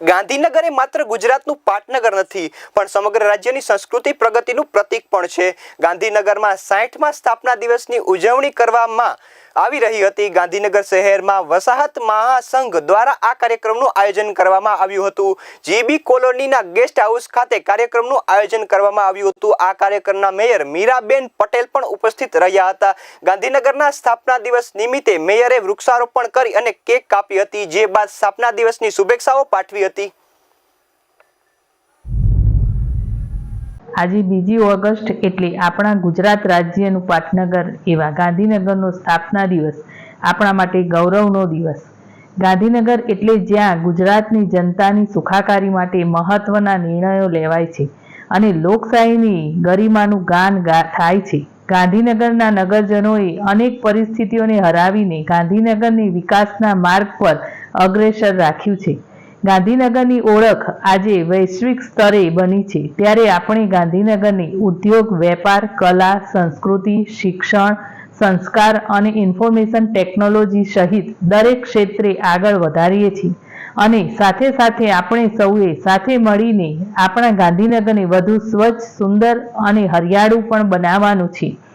ગાંધીનગર એ માત્ર ગુજરાતનું પાટનગર નથી, પણ સમગ્ર રાજ્યની સંસ્કૃતિ પ્રગતિનું પ્રતીક પણ છે. ગાંધીનગરમાં સાઠમાં સ્થાપના દિવસની ઉજવણી કરવામાં આવી રહી હતી. ગાંધીનગર શહેરમાં વસાહત મહાસંઘ દ્વારા આ કાર્યક્રમનું આયોજન કરવામાં આવ્યું હતું. જીબી કોલોનીના ગેસ્ટ હાઉસ ખાતે કાર્યક્રમનું આયોજન કરવામાં આવ્યું હતું. આ કાર્યક્રમના મેયર મીરાબેન પટેલ પણ ઉપસ્થિત રહ્યા હતા. ગાંધીનગરના સ્થાપના દિવસ નિમિત્તે મેયરે વૃક્ષારોપણ કરી અને કેક કાપી હતી. જે બાદ સ્થાપના દિવસની શુભેચ્છાઓ પાઠવી હતી. આજે બીજી ઓગસ્ટ એટલે આપણા ગુજરાત રાજ્યનું પાટનગર, એવા ગાંધીનગરનો સ્થાપના દિવસ, આપણા માટે ગૌરવનો દિવસ. ગાંધીનગર એટલે જ્યાં ગુજરાતની જનતાની સુખાકારી માટે મહત્વના નિર્ણયો લેવાય છે અને લોકશાહીની ગરિમાનું ગાન થાય છે. ગાંધીનગરના નગરજનોએ અનેક પરિસ્થિતિઓને હરાવીને ગાંધીનગરની વિકાસના માર્ગ પર અગ્રેસર રાખ્યું છે. ગાંધીનગરની ઓળખ આજે વૈશ્વિક સ્તરે બની છે. ત્યારે આપણે ગાંધીનગરને ઉદ્યોગ, વેપાર, કલા, સંસ્કૃતિ, શિક્ષણ, સંસ્કાર અને ઇન્ફોર્મેશન ટેકનોલોજી સહિત દરેક ક્ષેત્રે આગળ વધારીએ છીએ. અને સાથે સાથે આપણે સૌએ સાથે મળીને આપણા ગાંધીનગરને વધુ સ્વચ્છ, સુંદર અને હરિયાળું પણ બનાવવાનું છે.